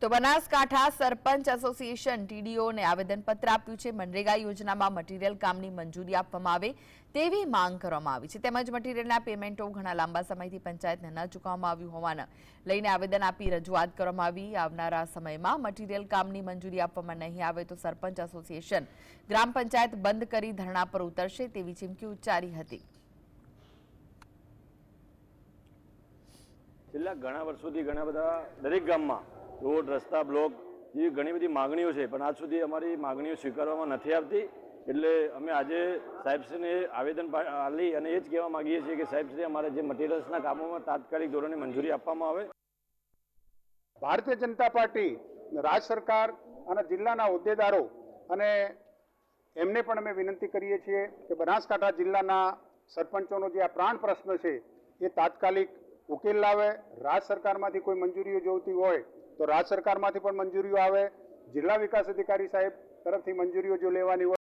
તો બનાસકાંઠા સરપંચ એસોસિએશન ટીડીઓને આવેદનપત્ર આપ્યું છે. મનરેગા યોજનામાં મટીરીયલ કામની મંજૂરી આપવામાં આવે તેવી માંગ કરવામાં આવી છે. તેમજ મટીરીયલના પેમેન્ટો ઘણા લાંબા સમયથી પંચાયતને ન ચૂકવવામાં આવ્યું હોવાના લઈને આવેદન આપી રજૂઆત કરવામાં આવી. આવનારા સમયમાં મટીરીયલ કામની મંજૂરી આપવામાં નહીં આવે તો સરપંચ એસોસિએશન ગ્રામ પંચાયત બંધ કરી ધરણા પર ઉતરશે તેવી ચીમકી ઉચ્ચારી હતી. છેલ્લા ઘણા વર્ષોથી ઘણા બધા દરેક ગામમાં રોડ, રસ્તા, બ્લોક જેવી ઘણી બધી માગણીઓ છે. પણ આજ સુધી અમારી માગણીઓ સ્વીકારવામાં નથી આવતી. એટલે અમે આજે સાહેબશ્રીને આવેદન આપી અને એ જ કહેવા માગીએ છીએ કે સાહેબશ્રી, અમારે જે મટીરિયલ્સના કામોમાં તાત્કાલિક ધોરણે મંજૂરી આપવામાં આવે. ભારતીય જનતા પાર્ટી, રાજ સરકાર અને જિલ્લાના હોદ્દેદારો અને એમને પણ અમે વિનંતી કરીએ છીએ કે બનાસકાંઠા જિલ્લાના સરપંચોનો જે આ પ્રાણ પ્રશ્ન છે, એ તાત્કાલિક ઉકેલ લાવે. રાજ સરકારમાંથી કોઈ મંજૂરીઓ જોઈતી હોય તો રાજ સરકારમાંથી પણ મંજૂરીઓ આવે. જિલ્લા વિકાસ અધિકારી સાહેબ તરફથી મંજૂરીઓ જો લેવાની હોય